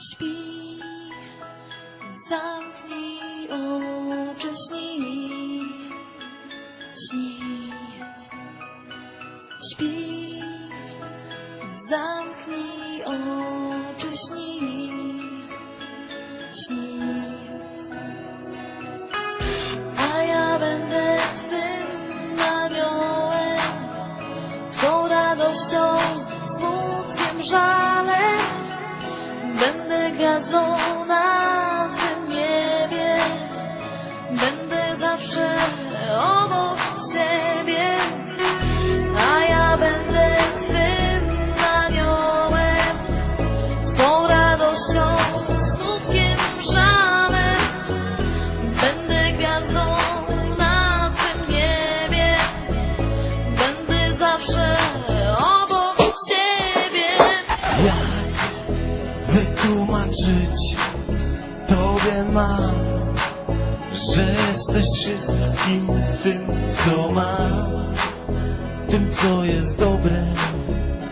Śpi, zamknij oczy, śni, śni. Śpi, zamknij oczy, śni, śni. A ja będę twym aniołem, twą radością, smutkiem, żalem. Będę gwiazdą na twym niebie, będę zawsze obok ciebie, wytłumaczyć Tobie mam, że jesteś wszystkim tym, co mam, tym, co jest dobre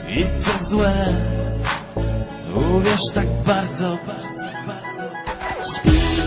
i co złe. Uwierz tak bardzo, bardzo, bardzo.